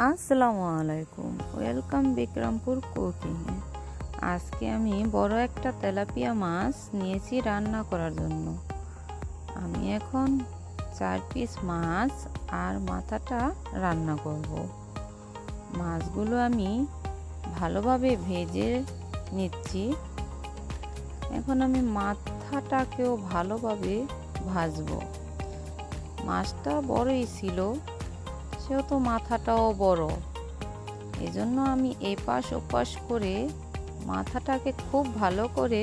আসসালামু আলাইকুম। ওয়েলকাম বিক্রমপুর কুকিংয়ে আজকে আমি বড় একটা তেলাপিয়া মাছ নিয়েছি রান্না করার জন্য। আমি এখন চার পিস মাছ আর মাথাটা রান্না করব। মাছগুলো আমি ভালোভাবে ভেজে নিচ্ছি। এখন আমি মাথাটাকেও ভালোভাবে ভাজবো। মাছটা বড়ই ছিল সেহেতু মাথাটাও বড়। এজন্য আমি এপাশ ওপাশ করে মাথাটাকে খুব ভালো করে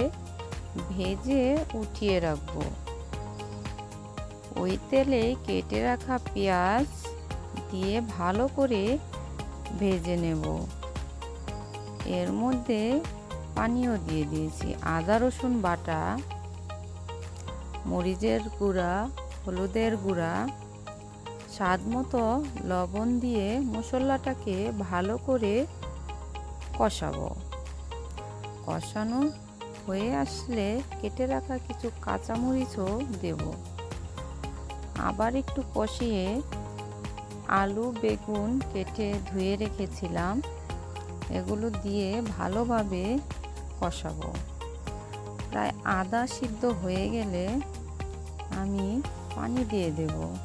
ভেজে উঠিয়ে রাখব। ওই তেলে কেটে রাখা পেঁয়াজ দিয়ে ভালো করে ভেজে নেব। এর মধ্যে পানিও দিয়ে দিয়েছি, আদা, রসুন বাটা, মরিচের গুঁড়া, হলুদের গুঁড়া স্বাদ মতো লবণ দিয়ে মশলাটাকে ভালো করে কষাবো। কষানো হয়ে আসলে কেটে রাখা কিছু কাঁচামরিচও দেব। আবার একটু কষিয়ে আলু, বেগুন কেটে ধুয়ে রেখেছিলাম। এগুলো দিয়ে ভালোভাবে কষাবো। প্রায় আদা সিদ্ধ হয়ে গেলে আমি পানি দিয়ে দেবো।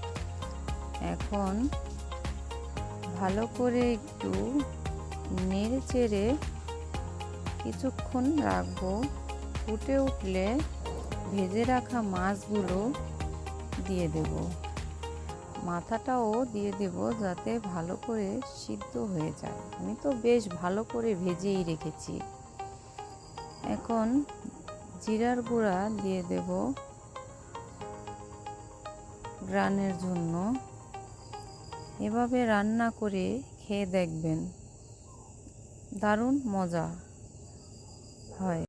এখন ভালো করে একটু নেড়ে চেড়ে কিছুক্ষণ রাখব। ফুটে উঠলে ভেজে রাখা মাছগুলো দিয়ে দেব। মাথাটাও দিয়ে দেব যাতে ভালো করে সিদ্ধ হয়ে যায়। আমি তো বেশ ভালো করে ভেজেই রেখেছি। এখন জিরার গুঁড়া দিয়ে দেব। গ্রানের জন্য এভাবে রান্না করে খেয়ে দেখবেন। দারুণ মজা হয়।